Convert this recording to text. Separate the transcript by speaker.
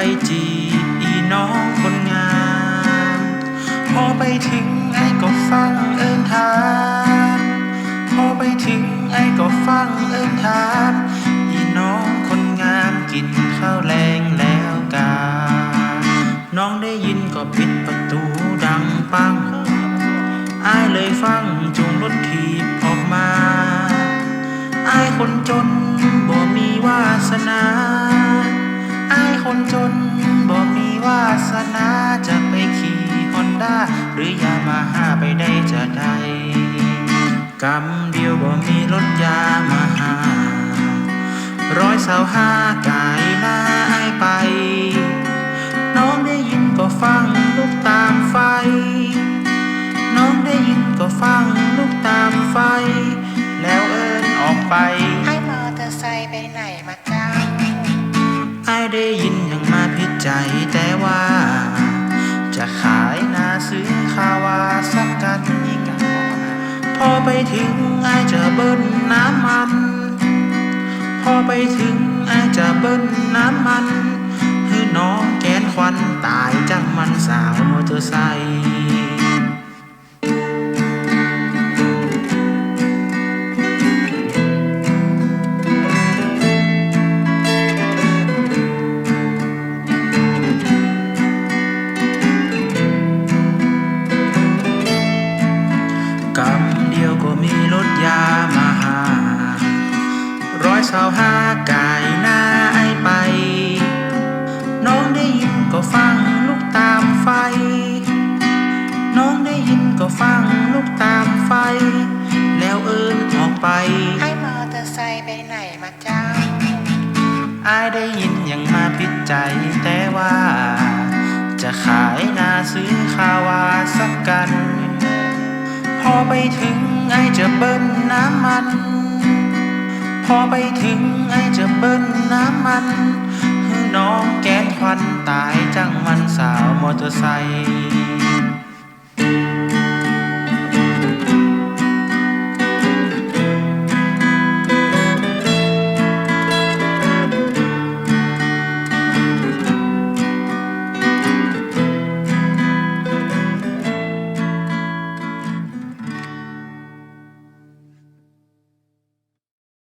Speaker 1: ไปจีอีน้องคนงาม พอไปถึงไอ้ก็ฟังเอินถามพอไปถึงไอ้ก็ฟังเอินถามอีน้องคนงามกินข้าวแรงแล้วกา น้องได้ยินก็ปิดประตูดังปังอายเลยฟังจูงรถถีบออกมาอายคนจนบ่มีวาสนา อายคนจนบ่มีวาสนาจะไปขี่ฮอนด้าหรือยามาฮ่าไปได้จะได้กำเดียวบ่มีรถยามาฮ่าร้อยสาวห้ากายหน้าอไป น้องได้ยินก็ฟังลูกตามไฟ น้องได้ยินก็ฟังลูกตามไฟ แล้วเอินออกไป
Speaker 2: ให้มอเตอร์ไซค์ไปไหนมา
Speaker 1: อ้ายได้ยินยังมาพิดใจแต่ว่า จะขายนาซื้อคาวาสักกันอีกพอไปถึงไอ้ายจะเบิ้ลน้ำมัน พอไปถึงไอ้ายจะเบิ้ลน้ำมันคือน้องแกนควันตายจังมันสาวมอเตอร์ไซค์ ไป
Speaker 2: ให้มอเตอร์ไซค์ไปไหนมาเจ้า
Speaker 1: อายได้ยินยังมาพิดใจแต่ว่า จะขายนาซื้อคาวาสักกัน พอไปถึงไอจะเบิ้ลน้ำมัน พอไปถึงไอจะเบิ้ลน้ำมันคือน้องแกนควันตายจังมันสาวมอเตอร์ไซค์